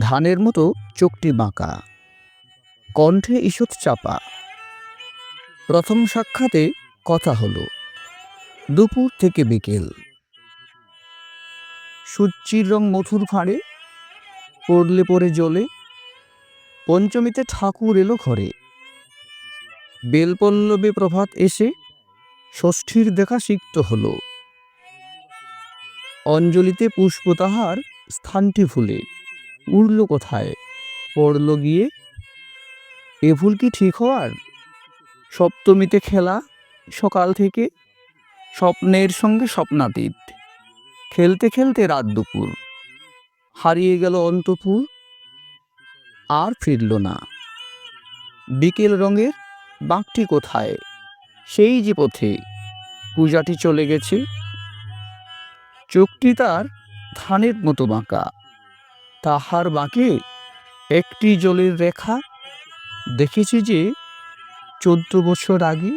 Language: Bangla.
ধানের মতো চোখটি বাঁকা। কণ্ঠে ঈষৎ চাপা। প্রথম সাক্ষাতে কথা হলো, দুপুর থেকে বিকেল। সূর্যির রং মধুর ফাঁড়ে, পড়লে পরে জলে পঞ্চমীতে ঠাকুর এলো ঘরে। বেলপল্লবে প্রভাত এসে ষষ্ঠীর দেখা সিক্ত হলো। অঞ্জলিতে পুষ্প তাহার স্থানটি ভুলে। উড়ল কোথায়? পড়ল গিয়ে? এ ভুল কি ঠিক হওয়ার? সপ্তমীতে খেলা? সকাল থেকে? স্বপ্নের সঙ্গে স্বপ্নাতীত? খেলতে খেলতে রাত দুপুর। হারিয়ে গেল অন্তপুর। আর ফিরল না। বিকেল রঙের বাঁকটি কোথায়? সেই যে পথে। পূজাটি চলে গেছে। চোখটি তার ধানের মতো বাঁকা। তাহার বাঁকে একটি জলের রেখা। দেখেছি যে চোদ্দ বছর আগে